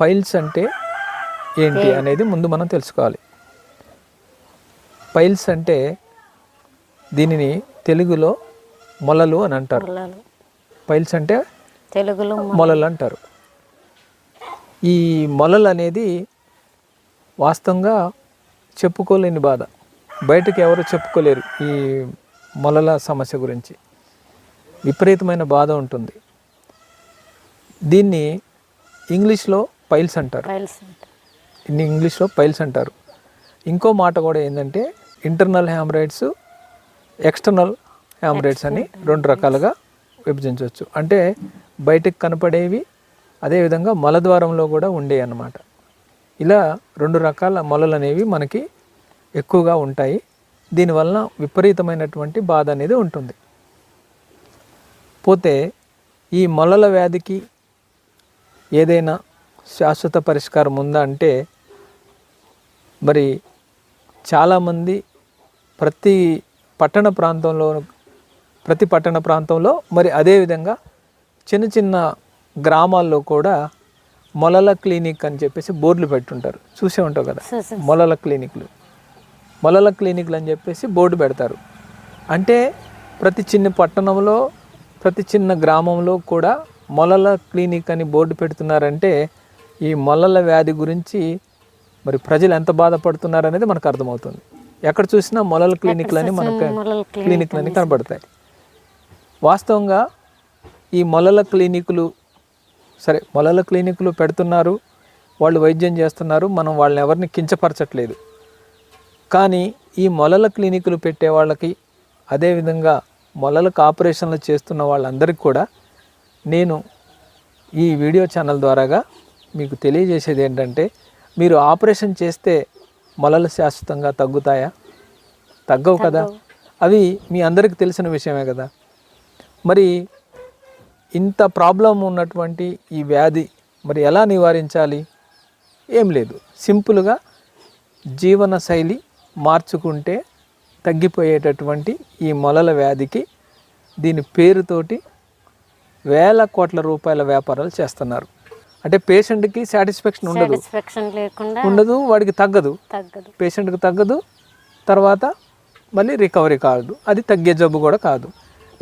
Piles అంటే ఏంటి అనేది ముందు మనం తెలుసుకోవాలి. పైల్స్ అంటే దీనిని తెలుగులో మొలలు అని అంటారు. పైల్స్ అంటే తెలుగులో మొలలు అంటారు. ఈ మొలలు అనేది వాస్తవంగా చెప్పుకోలేని బాధ. బయటకు ఎవరు చెప్పుకోలేరు ఈ మొలల సమస్య గురించి. విపరీతమైన బాధ ఉంటుంది. దీన్ని ఇంగ్లీష్లో పైల్స్ అంటారు. ఇన్ని ఇంగ్లీష్లో పైల్స్ అంటారు. ఇంకో మాట కూడా ఏంటంటే ఇంటర్నల్ హ్యామరైడ్స్ ఎక్స్టర్నల్ హ్యామరైడ్స్ అని రెండు రకాలుగా విభజించవచ్చు. అంటే బయటకు కనపడేవి అదేవిధంగా మలద్వారంలో కూడా ఉండేవి అన్నమాట. ఇలా రెండు రకాల మొలలు అనేవి మనకి ఎక్కువగా ఉంటాయి. దీనివలన విపరీతమైనటువంటి బాధ అనేది ఉంటుంది. పోతే ఈ మొలల వ్యాధికి ఏదైనా శాశ్వత పరిష్కారం ఉందా అంటే మరి చాలామంది ప్రతి పట్టణ ప్రాంతంలో ప్రతి పట్టణ ప్రాంతంలో మరి అదేవిధంగా చిన్న చిన్న గ్రామాల్లో కూడా మొలల క్లినిక్ అని చెప్పేసి బోర్డులు పెట్టుంటారు. చూసే ఉంటావు కదా. మొలల క్లినిక్లు. మొలల క్లినిక్లు అని చెప్పేసి బోర్డు పెడతారు. అంటే ప్రతి చిన్న పట్టణంలో ప్రతి చిన్న గ్రామంలో కూడా మొలల క్లినిక్ అని బోర్డు పెడుతున్నారంటే ఈ మొలల వ్యాధి గురించి మరి ప్రజలు ఎంత బాధపడుతున్నారు అనేది మనకు అర్థమవుతుంది. ఎక్కడ చూసినా మొలల క్లినిక్లని మనకు క్లినిక్లని కనబడతాయి. వాస్తవంగా ఈ మొలల క్లినికులు సరే మొలల క్లినికులు పెడుతున్నారు వాళ్ళు వైద్యం చేస్తున్నారు మనం వాళ్ళని ఎవరిని కించపరచట్లేదు. కానీ ఈ మొలల క్లినికులు పెట్టే వాళ్ళకి అదేవిధంగా మొలలకు ఆపరేషన్లు చేస్తున్న వాళ్ళందరికీ కూడా నేను ఈ వీడియో ఛానల్ ద్వారాగా మీకు తెలియజేసేది ఏంటంటే మీరు ఆపరేషన్ చేస్తే మొలలు శాశ్వతంగా తగ్గుతాయా? తగ్గవు కదా? అవి మీ అందరికీ తెలిసిన విషయమే కదా? మరి ఇంత ప్రాబ్లం ఉన్నటువంటి ఈ వ్యాధి మరి ఎలా నివారించాలి? ఏం లేదు. సింపుల్గా జీవన శైలి మార్చుకుంటే తగ్గిపోయేటటువంటి ఈ మొలల వ్యాధికి దీని పేరుతోటి వేల కోట్ల రూపాయల వ్యాపారాలు చేస్తున్నారు. అంటే పేషెంట్కి సాటిస్ఫాక్షన్ ఉండదు. సాటిస్ఫాక్షన్ లేకుండా ఉండదు వాడికి తగ్గదు. తగ్గదు. పేషెంట్కి తగ్గదు తర్వాత మళ్ళీ రికవరీ కాదు. అది తగ్గే జబ్బు కూడా కాదు.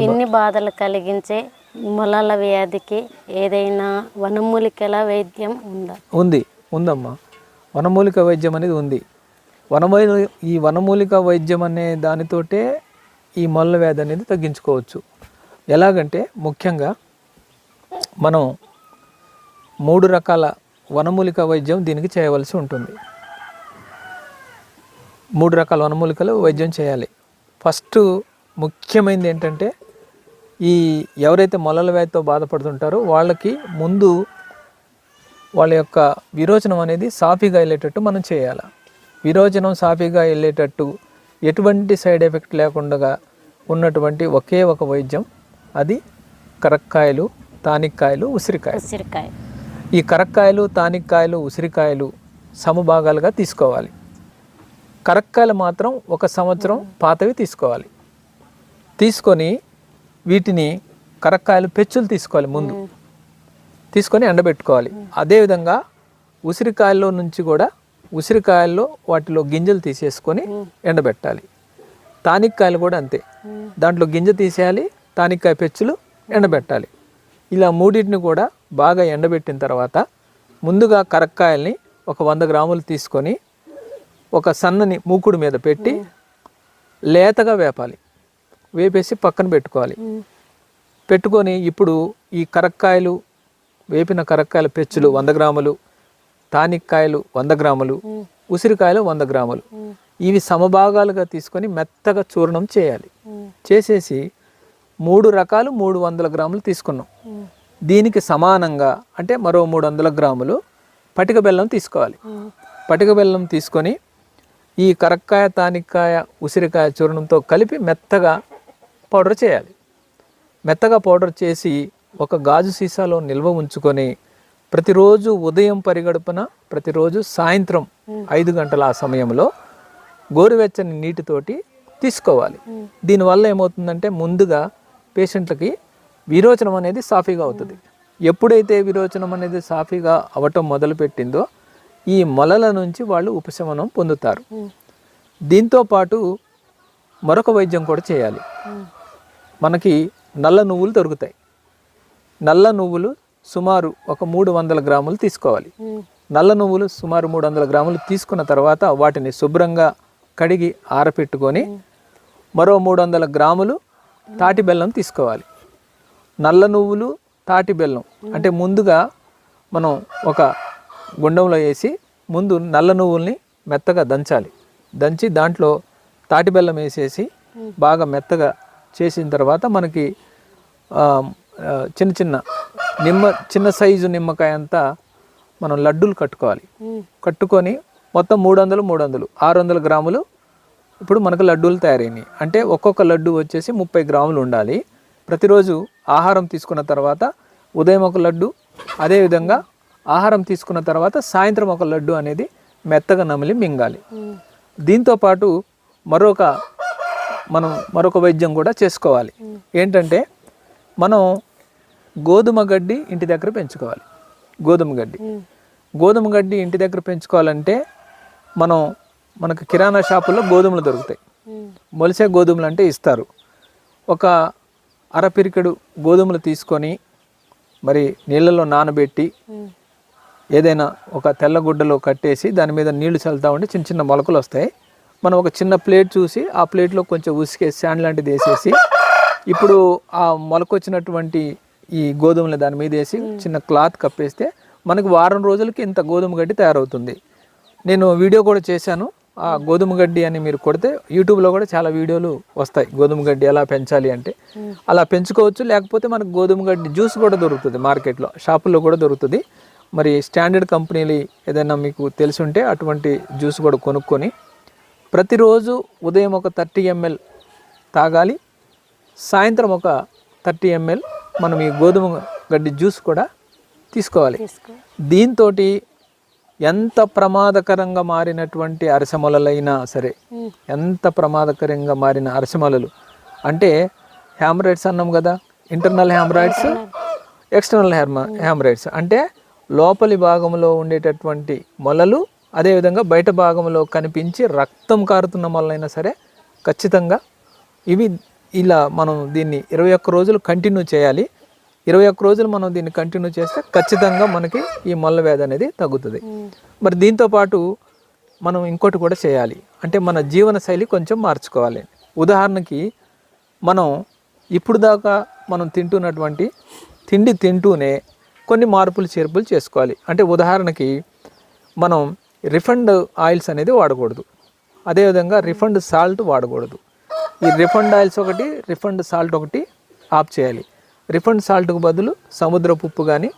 ఎన్ని బాధలు కలిగించే మొలల వ్యాధికి ఏదైనా వనమూలికల వైద్యం ఉందా? ఉంది. ఉందమ్మా. వనమూలిక వైద్యం అనేది ఉంది. వనమూలి ఈ వనమూలిక వైద్యం అనే దానితోటే ఈ మొల్ల వ్యాధి అనేది తగ్గించుకోవచ్చు. ఎలాగంటే ముఖ్యంగా మనం మూడు రకాల వనమూలిక వైద్యం దీనికి చేయవలసి ఉంటుంది. మూడు రకాల వనమూలికలు వైద్యం చేయాలి. ఫస్ట్ ముఖ్యమైనది ఏంటంటే ఈ ఎవరైతే మొలల వ్యాధితో బాధపడుతుంటారో వాళ్ళకి ముందు వాళ్ళ యొక్క విరోచనం అనేది సాఫీగా వెళ్ళేటట్టు మనం చేయాలి. విరోచనం సాఫీగా వెళ్ళేటట్టు ఎటువంటి సైడ్ ఎఫెక్ట్ లేకుండా ఉన్నటువంటి ఒకే ఒక వైద్యం అది కరక్కాయలు తానిక్కాయలు ఉసిరికాయ ఉసిరికాయ ఈ కరక్కాయలు తానిక్కాయలు ఉసిరికాయలు సమభాగాలుగా తీసుకోవాలి. కరక్కాయలు మాత్రం ఒక సంవత్సరం పాతవి తీసుకోవాలి. తీసుకొని వీటిని కరక్కాయలు పెచ్చులు తీసుకోవాలి ముందు. తీసుకొని ఎండబెట్టుకోవాలి. అదేవిధంగా ఉసిరికాయల్లో నుంచి కూడా ఉసిరికాయల్లో వాటిలో గింజలు తీసేసుకొని ఎండబెట్టాలి. తానిక్కాయలు కూడా అంతే. దాంట్లో గింజ తీసేయాలి తానిక్కాయ పెచ్చులు ఎండబెట్టాలి. ఇలా మూడింటిని కూడా బాగా ఎండబెట్టిన తర్వాత ముందుగా కరక్కాయల్ని ఒక వంద గ్రాములు తీసుకొని ఒక సన్నని మూకుడు మీద పెట్టి లేతగా వేపాలి. వేపేసి పక్కన పెట్టుకోవాలి. పెట్టుకొని ఇప్పుడు ఈ కరక్కాయలు వేపిన కరక్కాయల పెచ్చులు వంద గ్రాములు తానిక్కాయలు వంద గ్రాములు ఉసిరికాయలు వంద గ్రాములు. ఇవి సమభాగాలుగా తీసుకొని మెత్తగా చూర్ణం చేయాలి. చేసేసి మూడు రకాలు మూడు వందల గ్రాములు తీసుకున్నాం. దీనికి సమానంగా అంటే మరో మూడు వందల గ్రాములు పటిక బెల్లం తీసుకోవాలి. పటిక బెల్లం తీసుకొని ఈ కరక్కాయ తానిక్కాయ ఉసిరికాయ చూర్ణంతో కలిపి మెత్తగా పౌడర్ చేయాలి. మెత్తగా పౌడర్ చేసి ఒక గాజు సీసాలో నిల్వ ఉంచుకొని ప్రతిరోజు ఉదయం పరిగడుపున ప్రతిరోజు సాయంత్రం ఐదు గంటల ఆ సమయంలో గోరువెచ్చని నీటితోటి తీసుకోవాలి. దీనివల్ల ఏమవుతుందంటే ముందుగా పేషెంట్లకి విరోచనం అనేది సాఫీగా అవుతుంది. ఎప్పుడైతే విరోచనం అనేది సాఫీగా అవటం మొదలుపెట్టిందో ఈ మొలల నుంచి వాళ్ళు ఉపశమనం పొందుతారు. దీంతో పాటు మరొక వైద్యం కూడా చేయాలి. మనకి నల్ల నువ్వులు దొరుకుతాయి. నల్ల నువ్వులు సుమారు ఒక మూడు వందల గ్రాములు తీసుకోవాలి. నల్ల నువ్వులు సుమారు మూడు వందల గ్రాములు తీసుకున్న తర్వాత వాటిని శుభ్రంగా కడిగి ఆరపెట్టుకొని మరో మూడు వందల గ్రాములు తాటి బెల్లం తీసుకోవాలి. నల్ల నువ్వులు తాటి బెల్లం. అంటే ముందుగా మనం ఒక గుండంలో వేసి ముందు నల్ల నువ్వుల్ని మెత్తగా దంచాలి. దంచి దాంట్లో తాటి బెల్లం వేసేసి బాగా మెత్తగా చేసిన తర్వాత మనకి చిన్న చిన్న నిమ్మ చిన్న సైజు నిమ్మకాయ అంతా మనం లడ్డూలు కట్టుకోవాలి. కట్టుకొని మొత్తం మూడు వందలు మూడు వందలు ఆరు వందల గ్రాములు ఇప్పుడు మనకు లడ్డూలు తయారైనాయి. అంటే ఒక్కొక్క లడ్డు వచ్చేసి ముప్పై గ్రాములు ఉండాలి. ప్రతిరోజు ఆహారం తీసుకున్న తర్వాత ఉదయం ఒక లడ్డు అదేవిధంగా ఆహారం తీసుకున్న తర్వాత సాయంత్రం ఒక లడ్డు అనేది మెత్తగా నమిలి మింగాలి. ఉమ్, దీంతో పాటు మరొక మనం మరొక వైద్యం కూడా చేసుకోవాలి. ఏంటంటే మనం గోధుమ గడ్డి ఇంటి దగ్గర పెంచుకోవాలి. గోధుమ గడ్డి. గోధుమ గడ్డి ఇంటి దగ్గర పెంచుకోవాలంటే మనం మనకు కిరాణా షాపుల్లో గోధుమలు దొరుకుతాయి. మొలిసే గోధుమలు అంటే ఇస్తారు. ఒక అరపిరికెడు గోధుమలు తీసుకొని మరి నీళ్ళలో నానబెట్టి ఏదైనా ఒక తెల్ల గుడ్డలో కట్టేసి దాని మీద నీళ్ళు చల్లుతా ఉంటే చిన్న చిన్న మొలకలు వస్తాయి. మనం ఒక చిన్న ప్లేట్ చూసి ఆ ప్లేట్లో కొంచెం ఉసికే శాండ్ లాంటిది వేసేసి ఇప్పుడు ఆ మొలకొచ్చినటువంటి ఈ గోధుమలు దాని మీద వేసి చిన్న క్లాత్ కప్పేస్తే మనకు వారం రోజులకి ఇంత గోధుమ గడ్డి తయారవుతుంది. నేను వీడియో కూడా చేశాను. గోధుమ గడ్డి అని మీరు కొడితే యూట్యూబ్లో కూడా చాలా వీడియోలు వస్తాయి. గోధుమ గడ్డి ఎలా పెంచాలి అంటే. అలా పెంచుకోవచ్చు లేకపోతే మనకు గోధుమ గడ్డి జ్యూస్ కూడా దొరుకుతుంది మార్కెట్లో షాపుల్లో కూడా దొరుకుతుంది. మరి స్టాండర్డ్ కంపెనీలు ఏదైనా మీకు తెలిసి ఉంటే అటువంటి జ్యూస్ కూడా కొనుక్కొని ప్రతిరోజు ఉదయం ఒక థర్టీ ఎంఎల్ తాగాలి సాయంత్రం ఒక థర్టీ ఎంఎల్ మనం ఈ గోధుమ గడ్డి జ్యూస్ కూడా తీసుకోవాలి. తీసుకో దీంతో ఎంత ప్రమాదకరంగా మారినటువంటి అరసమలలైనా సరే ఎంత ప్రమాదకరంగా మారిన అరసమలలు. అంటే హ్యామరాయిడ్స్ అన్నాం కదా ఇంటర్నల్ హ్యామరాయిడ్స్ ఎక్స్టర్నల్ హ్యామ హ్యామరాయిడ్స్ అంటే లోపలి భాగంలో ఉండేటటువంటి మొలలు అదేవిధంగా బయట భాగంలో కనిపించి రక్తం కారుతున్న మొలలైనా సరే ఖచ్చితంగా ఇవి ఇలా మనం దీన్ని ఇరవై ఒక్క రోజులు కంటిన్యూ చేయాలి. ఇరవై ఒక్క రోజులు మనం దీన్ని కంటిన్యూ చేస్తే ఖచ్చితంగా మనకి ఈ మొల్ల వ్యాధి అనేది తగ్గుతుంది. ఉమ్, మరి దీంతో పాటు మనం ఇంకోటి కూడా చేయాలి. అంటే మన జీవన శైలి కొంచెం మార్చుకోవాలి. ఉదాహరణకి మనం ఇప్పుడు దాకా మనం తింటున్నటువంటి తిండి తింటూనే కొన్ని మార్పులు చేర్పులు చేసుకోవాలి. అంటే ఉదాహరణకి మనం రిఫండ్ ఆయిల్స్ అనేది వాడకూడదు. అదేవిధంగా రిఫండ్ సాల్ట్ వాడకూడదు. ఈ రిఫండ్ ఆయిల్స్ ఒకటి రిఫండ్ సాల్ట్ ఒకటి ఆఫ్ చేయాలి. రిఫండ్ సాల్ట్కు బదులు సముద్రపు ఉప్పు కానీ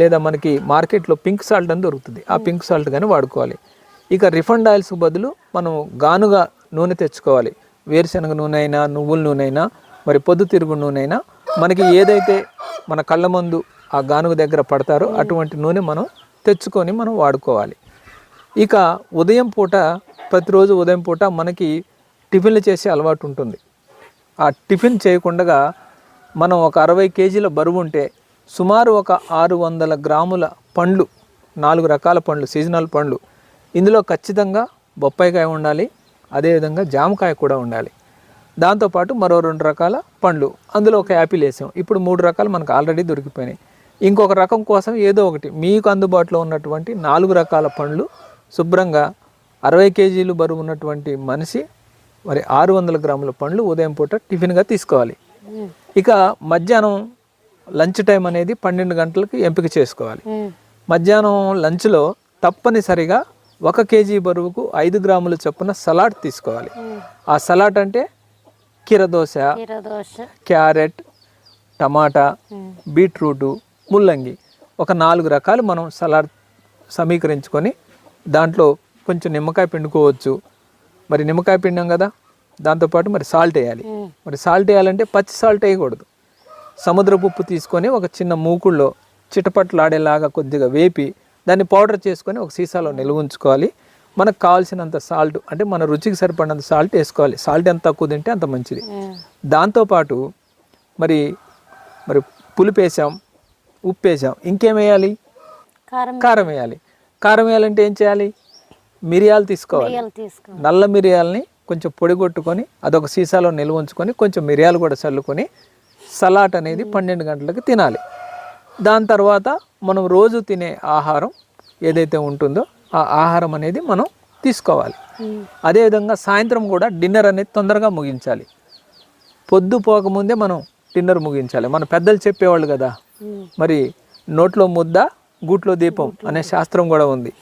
లేదా మనకి మార్కెట్లో పింక్ సాల్ట్ అని దొరుకుతుంది. ఆ పింక్ సాల్ట్ కానీ వాడుకోవాలి. ఇక రిఫండ్ ఆయిల్స్కు బదులు మనం గానుగా నూనె తెచ్చుకోవాలి. వేరుశనగ నూనె అయినా నువ్వుల నూనె అయినా మరి పొద్దుతిరుగు నూనె అయినా మనకి ఏదైతే మన కళ్ళ మందు ఆ గానుగ దగ్గర పడతారో అటువంటి నూనె మనం తెచ్చుకొని మనం వాడుకోవాలి. ఇక ఉదయం పూట ప్రతిరోజు ఉదయం పూట మనకి టిఫిన్లు చేసే అలవాటు ఉంటుంది. ఆ టిఫిన్ చేయకుండా మనం ఒక అరవై కేజీల బరువు ఉంటే సుమారు ఒక ఆరు వందల గ్రాముల పండ్లు నాలుగు రకాల పండ్లు సీజనల్ పండ్లు. ఇందులో ఖచ్చితంగా బొప్పాయికాయ ఉండాలి అదేవిధంగా జామకాయ కూడా ఉండాలి. దాంతోపాటు మరో రెండు రకాల పండ్లు అందులో ఒక యాపిల్ వేసాం. ఇప్పుడు మూడు రకాలు మనకు ఆల్రెడీ దొరికిపోయినాయి. ఇంకొక రకం కోసం ఏదో ఒకటి మీకు అందుబాటులో ఉన్నటువంటి నాలుగు రకాల పండ్లు శుభ్రంగా అరవై కేజీలు బరువు ఉన్నటువంటి మనిషి మరి ఆరు వందల గ్రాముల పండ్లు ఉదయం పూట టిఫిన్గా తీసుకోవాలి. ఇక మధ్యాహ్నం లంచ్ టైం అనేది పన్నెండు గంటలకు ఎంపిక చేసుకోవాలి. మధ్యాహ్నం లంచ్లో తప్పనిసరిగా ఒక కేజీ బరువుకు ఐదు గ్రాముల చొప్పున సలాడ్ తీసుకోవాలి. ఆ సలాడ్ అంటే కీరదోస క్యారెట్ టమాటా బీట్రూటు ముల్లంగి ఒక నాలుగు రకాలు మనం సలాడ్ సమీకరించుకొని దాంట్లో కొంచెం నిమ్మకాయ పిండుకోవచ్చు. మరి నిమ్మకాయ పిండాం కదా? దాంతోపాటు మరి సాల్ట్ వేయాలి. మరి సాల్ట్ వేయాలంటే పచ్చి సాల్ట్ వేయకూడదు. సముద్రపు ఉప్పు తీసుకొని ఒక చిన్న మూకుల్లో చిటపట్లాడేలాగా కొద్దిగా వేపి దాన్ని పౌడర్ చేసుకొని ఒక సీసాలో నిల్వ ఉంచుకోవాలి. మనకు కావాల్సినంత సాల్ట్ అంటే మన రుచికి సరిపడినంత సాల్ట్ వేసుకోవాలి. సాల్ట్ ఎంత తక్కువ తింటే అంత మంచిది. దాంతోపాటు మరి మరి పులుపు వేసాం ఉప్పు వేసాం ఇంకేం వేయాలి? కారం వేయాలి. కారం వేయాలంటే ఏం చేయాలి? మిరియాలు తీసుకోవాలి. నల్ల మిరియాలని కొంచెం పొడి కొట్టుకొని అదొక సీసాలో నిల్వ ఉంచుకొని కొంచెం మిరియాలు కూడా చల్లుకొని సలాడ్ అనేది పన్నెండు గంటలకు తినాలి. దాని తర్వాత మనం రోజు తినే ఆహారం ఏదైతే ఉంటుందో ఆ ఆహారం అనేది మనం తీసుకోవాలి. అదేవిధంగా సాయంత్రం కూడా డిన్నర్ అనేది తొందరగా ముగించాలి. పొద్దు పోకముందే మనం డిన్నర్ ముగించాలి. మన పెద్దలు చెప్పేవాళ్ళు కదా. మరి నోట్లో ముద్ద గూట్లో దీపం అనే శాస్త్రం కూడా ఉంది.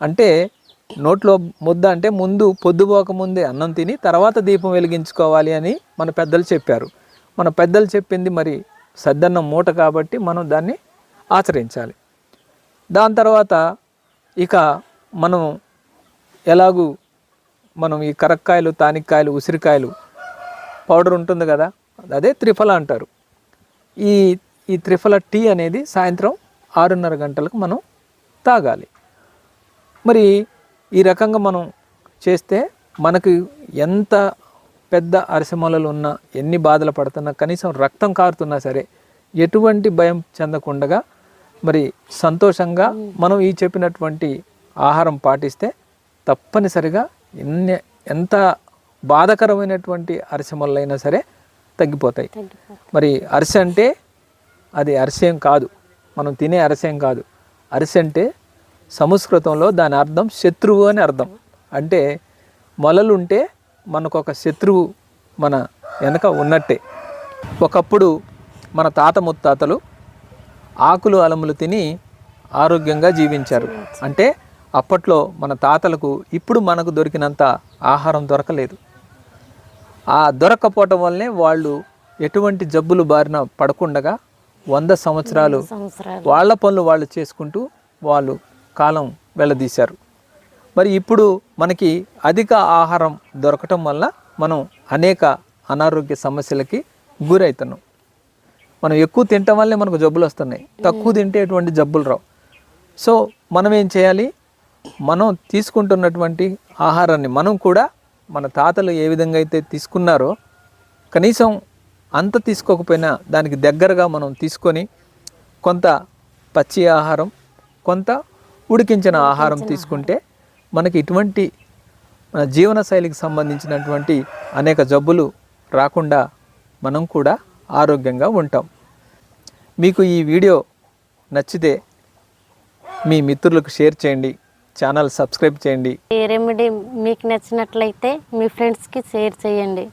అంటే నోట్లో ముద్ద అంటే ముందు పొద్దుపోక ముందే అన్నం తిని తర్వాత దీపం వెలిగించుకోవాలి అని మన పెద్దలు చెప్పారు. మన పెద్దలు చెప్పింది మరి సద్దన్నం మూట కాబట్టి మనం దాన్ని ఆచరించాలి. దాని తర్వాత ఇక మనం ఎలాగూ మనం ఈ కరక్కాయలు తానిక్కాయలు ఉసిరికాయలు పౌడర్ ఉంటుంది కదా అదే త్రిఫల అంటారు. ఈ ఈ త్రిఫల టీ అనేది సాయంత్రం ఆరున్నర గంటలకు మనం తాగాలి. మరి ఈ రకంగా మనం చేస్తే మనకు ఎంత పెద్ద అరిసెమలలు ఉన్నా ఎన్ని బాధలు పడుతున్నా కనీసం రక్తం కారుతున్నా సరే ఎటువంటి భయం చెందకుండా మరి సంతోషంగా మనం ఈ చెప్పినటువంటి ఆహారం పాటిస్తే తప్పనిసరిగా ఎన్ని ఎంత బాధకరమైనటువంటి అరిసెమలైనా సరే తగ్గిపోతాయి. మరి అరిసె అంటే అది అరిసెం కాదు. మనం తినే అరిసెం కాదు. అరిసె అంటే సంస్కృతంలో దాని అర్థం శత్రువు అని అర్థం. అంటే మొలలు ఉంటే మనకు ఒక శత్రువు మన వెనక ఉన్నట్టే. ఒకప్పుడు మన తాత ముత్తాతలు ఆకులు అలములు తిని ఆరోగ్యంగా జీవించారు. అంటే అప్పట్లో మన తాతలకు ఇప్పుడు మనకు దొరికినంత ఆహారం దొరకలేదు. ఆ దొరకపోవటం వల్లనే వాళ్ళు ఎటువంటి జబ్బులు బారిన పడకుండగా వంద సంవత్సరాలు సంవత్సరాలు. వాళ్ళ పనులు వాళ్ళు చేసుకుంటూ వాళ్ళు కాలం వెళ్ళదీశారు మరి ఇప్పుడు మనకి అధిక ఆహారం దొరకటం వల్ల మనం అనేక అనారోగ్య సమస్యలకి గురవుతున్నాం మనం ఎక్కువ తినటం వల్లే మనకు జబ్బులు వస్తున్నాయి. తక్కువ తింటే ఎటువంటి జబ్బులు రావు. సో మనం ఏం చేయాలి? మనం తీసుకుంటున్నటువంటి ఆహారాన్ని మనం కూడా మన తాతలు ఏ విధంగా అయితే తీసుకున్నారో కనీసం అంత తీసుకోకపోయినా దానికి దగ్గరగా మనం తీసుకొని కొంత పచ్చి ఆహారం కొంత ఉడికించిన ఆహారం. తీసుకుంటే మనకి ఇటువంటి మన జీవన శైలికి సంబంధించినటువంటి అనేక జబ్బులు రాకుండా మనం కూడా ఆరోగ్యంగా ఉంటాం. మీకు ఈ వీడియో నచ్చితే మీ మిత్రులకు షేర్ చేయండి ఛానల్ సబ్స్క్రైబ్ చేయండి. ఈ రెమెడీ మీకు నచ్చినట్లయితే మీ ఫ్రెండ్స్కి షేర్ చేయండి.